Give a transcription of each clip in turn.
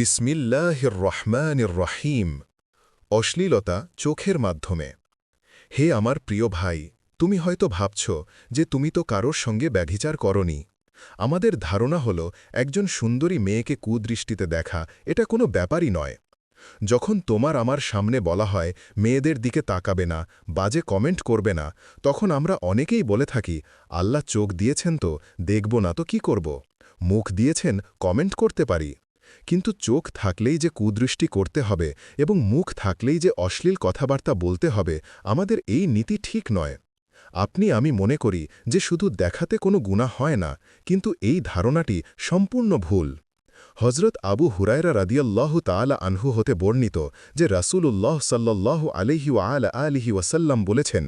বিসমিল্লাহির রহমানির রহিম অশ্লীলতা চোখের মাধ্যমে। হে আমার প্রিয় ভাই, তুমি হয়তো ভাবছ যে তুমি তো কারোর সঙ্গে ব্যভিচার করনি। আমাদের ধারণা হল, একজন সুন্দরী মেয়েকে কুদৃষ্টিতে দেখা, এটা কোনো ব্যাপারই নয়। যখন তোমার আমার সামনে বলা হয়, মেয়েদের দিকে তাকাবে না, বাজে কমেন্ট করবে না, তখন আমরা অনেকেই বলে থাকি, আল্লাহ চোখ দিয়েছেন তো, দেখব না তো কি করব? মুখ দিয়েছেন, কমেন্ট করতে পারি। কিন্তু চোখ থাকলেই যে কুদৃষ্টি করতে হবে এবং মুখ থাকলেই যে অশ্লীল কথাবার্তা বলতে হবে, আমাদের এই নীতি ঠিক নয়। আপনি, আমি মনে করি যে শুধু দেখাতে কোনো গুণা হয় না, কিন্তু এই ধারণাটি সম্পূর্ণ ভুল। হজরত আবু হুরায়রা রাদিয়াল্লাহু তালা আনহু হতে বর্ণিত যে রাসূলুল্লাহ সাল্লাল্লাহু আলিহি আল আলিহি ওয়াসাল্লাম বলেছেন,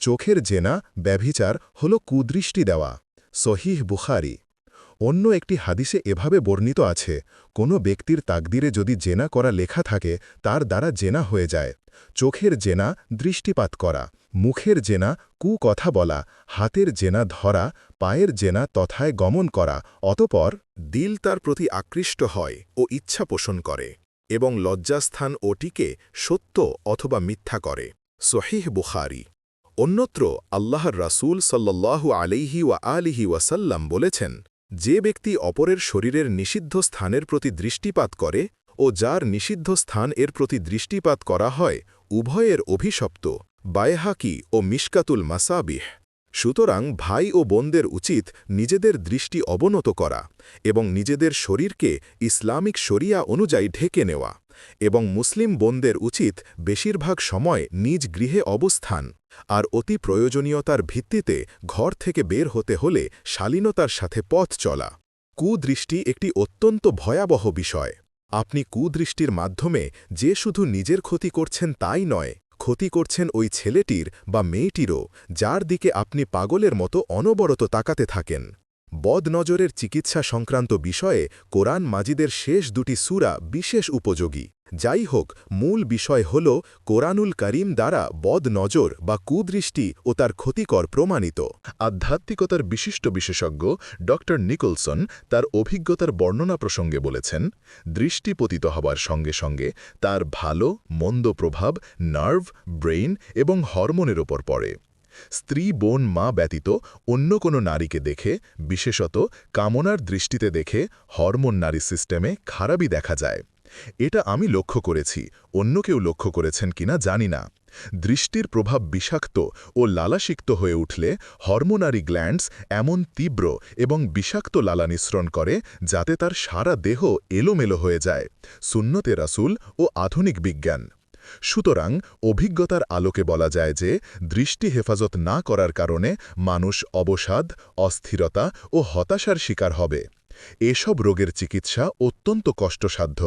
চোখের জেনা, ব্যভিচার হল কুদৃষ্টি দেওয়া। সহিহ বুখারি। অন্য একটি হাদিসে এভাবে বর্ণিত আছে, কোনো ব্যক্তির তাকদিরে যদি জেনা করা লেখা থাকে, তার দ্বারা জেনা হয়ে যায়। চোখের জেনা, দৃষ্টিপাত করা, মুখের জেনা, কু কথা বলা, হাতের জেনা ধরা, পায়ের জেনা তথায় গমন করা, অতপর দিল তার প্রতি আকৃষ্ট হয় ও ইচ্ছা পোষণ করে এবং লজ্জাস্থান ওটিকে সত্য অথবা মিথ্যা করে। সহিহ বুখারি। অন্যত্র আল্লাহর রাসূল সাল্লাল্লাহু আলাইহি ওয়া আলিহি ওয়াসাল্লাম বলেছেন যে ব্যক্তি অপরের শরীরের নিষিদ্ধ স্থানের প্রতি দৃষ্টিপাত করে ও যার নিষিদ্ধ স্থান এর প্রতি দৃষ্টিপাত করা হয়, উভয়ের অভিশপ্ত, বায়হাকি ও মিশকাতুল মাসাবিহ। সুতরাং ভাই ও বোনদের উচিত নিজেদের দৃষ্টি অবনত করা এবং নিজেদের শরীরকে ইসলামিক শরিয়া অনুযায়ী ঢেকে নেওয়া। এবং মুসলিম বোনদের উচিত বেশিরভাগ সময় নিজ গৃহে অবস্থান, আর অতি প্রয়োজনীয়তার ভিত্তিতে ঘর থেকে বের হতে হলে শালীনতার সাথে পথ চলা। কুদৃষ্টি একটি অত্যন্ত ভয়াবহ বিষয়। আপনি কুদৃষ্টির মাধ্যমে যে শুধু নিজের ক্ষতি করছেন তাই নয়, ক্ষতি করছেন ওই ছেলেটির বা মেয়েটিরও, যার দিকে আপনি পাগলের মতো অনবরত তাকাতে থাকেন। বদনজরের চিকিৎসা সংক্রান্ত বিষয়ে কোরআন মাজিদের শেষ দুটি সুরা বিশেষ উপযোগী। যাই হোক মূল বিষয় হল কোরআনুল করিম দ্বারা বদ নজর বা কুদৃষ্টি ও তার ক্ষতিকর প্রমাণিত। আধ্যাত্মিকতার বিশিষ্ট বিশেষজ্ঞ ড নিকোলসন তার অভিজ্ঞতার বর্ণনা প্রসঙ্গে বলেছেন, দৃষ্টি পতিত হবার সঙ্গে সঙ্গে তার ভালো, মন্দ প্রভাব, নার্ভ, ব্রেইন এবং হরমোনের ওপর পড়ে। স্ত্রী বোন মা ব্যতীত অন্য কোনো নারীকে দেখে, বিশেষত কামনার দৃষ্টিতে দেখে হরমোন নারী সিস্টেমে খারাপই দেখা যায়। এটা আমি লক্ষ্য করেছি, অন্য কেউ লক্ষ্য করেছেন কিনা জানি না। দৃষ্টির প্রভাব বিষাক্ত ও লালাসিক্ত হয়ে উঠলে হরমোনারি গ্ল্যান্ডস এমন তীব্র এবং বিষাক্ত লালা নিঃসরণ করে যাতে তার সারা দেহ এলোমেলো হয়ে যায়। সুন্নতে রাসুল ও আধুনিক বিজ্ঞান। সুতরাং অভিজ্ঞতার আলোকে বলা যায় যে, দৃষ্টি হেফাজত না করার কারণে মানুষ অবসাদ, অস্থিরতা ও হতাশার শিকার হবে। এসব রোগের চিকিৎসা অত্যন্ত কষ্টসাধ্য,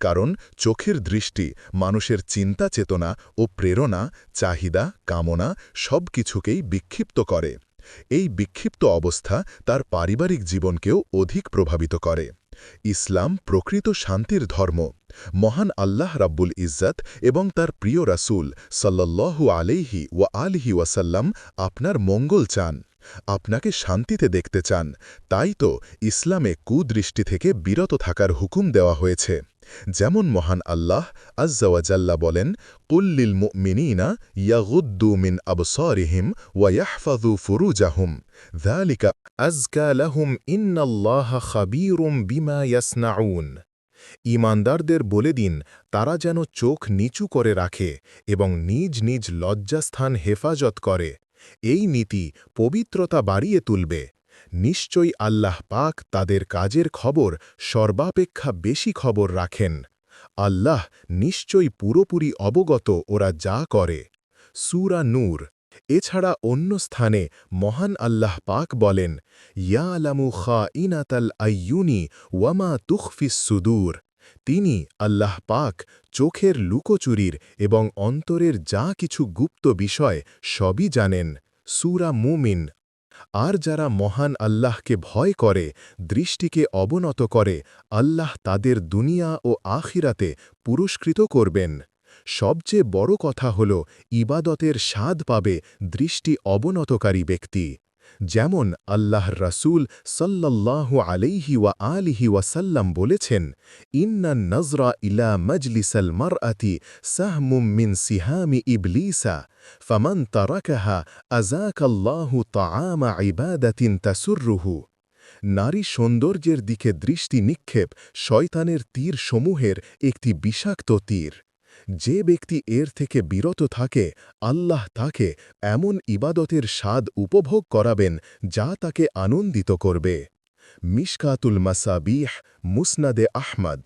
কারণ চোখের দৃষ্টি, মানুষের চিন্তা চেতনা ও প্রেরণা, চাহিদা, কামনা সব কিছুকেই বিক্ষিপ্ত করে। এই বিক্ষিপ্ত অবস্থা তার পারিবারিক জীবনকেও অধিক প্রভাবিত করে। ইসলাম প্রকৃত শান্তির ধর্ম, মহান আল্লাহ রাব্বুল ইজ্জাত এবং তার প্রিয় রাসুল সাল্লাল্লাহু আলাইহি ওয়া আলহি ওয়াসাল্লাম আপনার মঙ্গল চান, আপনাকে শান্তিতে দেখতে চান। তাই তো ইসলামে কুদৃষ্টি থেকে বিরত থাকার হুকুম দেওয়া হয়েছে। যেমন মহান আল্লাহ আজ্জাওয়াজাল্লা বলেন কুল্লিল মুমিনিনা ইয়াগুদ্দু মিন আবসারিহিম ওয়ায়াহফাযু ফুরুজাহুম। যালিকা আজকা লাহুম ইন্নাল্লাহ খাবীরুম বিমা ইয়াসনাউন। ইমানদারদের বলে দিন, তারা যেন চোখ নিচু করে রাখে এবং নিজ নিজ লজ্জাস্থান হেফাজত করে। এই নীতি পবিত্রতা বাড়িয়ে তুলবে। নিশ্চয়ই আল্লাহ পাক তাদের কাজের খবর সর্বাপেক্ষা বেশি খবর রাখেন। আল্লাহ নিশ্চয়ই পুরোপুরি অবগত ওরা যা করে। সুরা নূর, এছাড়া অন্য স্থানে মহান আল্লাহ পাক বলেন ইয়া আলামু খা ইনাতাল আইয়ুনি ওয়ামা তুখফিস সুদূর। তিনি আল্লাহ পাক চোখের লুকোচুরির এবং অন্তরের যা কিছু গুপ্ত বিষয় সবই জানেন। সুরা মুমিন আর যারা মহান আল্লাহকে ভয় করে, দৃষ্টিকে অবনত করে, আল্লাহ তাদের দুনিয়া ও আখিরাতে পুরস্কৃত করবেন। সবচেয়ে বড় কথা হল, ইবাদতের স্বাদ পাবে দৃষ্টি অবনতকারী ব্যক্তি। যেমন আল্লাহ রাসূল সাল্লাল্লাহু আলাইহি ওয়া আলিহি ওয়াসাল্লাম বলেছেন, ইন্না নজরা ইলা মজলিসাল মারআতি সাহমুম মিন সিহামি ইবলিসা, ফামান তারাকাহা আযাকাল্লাহু তাআমা ইবাদাতিন তাসুররুহু নারী সৌন্দর্যের দিকে দৃষ্টি নিক্ষেপ শয়তানের তীর সমূহের একটি বিষাক্ত তীর। যে ব্যক্তি এর থেকে বিরত থাকে, আল্লাহ তাকে এমন ইবাদতের স্বাদ উপভোগ করাবেন যা তাকে আনন্দিত করবে। মিশকাতুল মাসাবিহ, মুসনাদে আহমদ।